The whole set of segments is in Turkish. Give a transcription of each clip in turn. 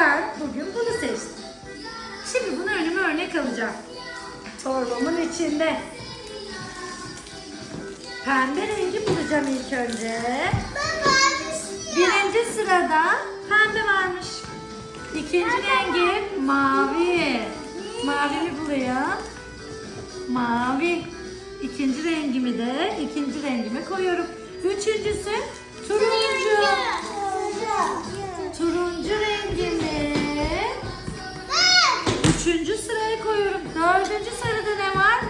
ben bugün bunu seçtim. Şimdi bunu önüme örnek alacağım. Torbamın içinde. Pembe rengi bulacağım ilk önce. Birinci sırada pembe varmış. İkinci rengi mavi. Mavimi bulayım. Mavi. İkinci rengimi de ikinci rengime koyuyorum. Üçüncüsü turuncu. Üçüncü sıraya koyuyorum. Dördüncü sırada ne var?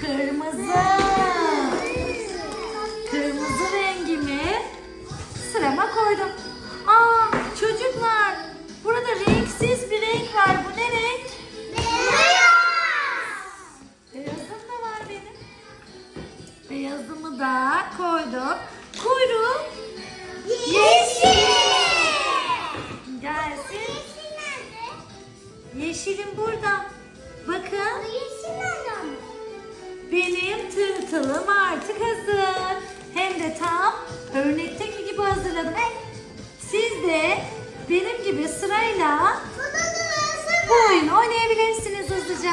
Kırmızı. Kırmızı rengimi sırama koydum. Aa çocuklar burada renksiz bir renk var. Bu ne renk? Beyazım da var benim. Beyazımı da koydum. Kuyruğu gelsin. Yeşilim burada. Bakın benim tırtılım artık hazır. Hem de tam örnekteki gibi hazırladım. Siz de benim gibi sırayla bu oyunu oynayabilirsiniz hızlıca.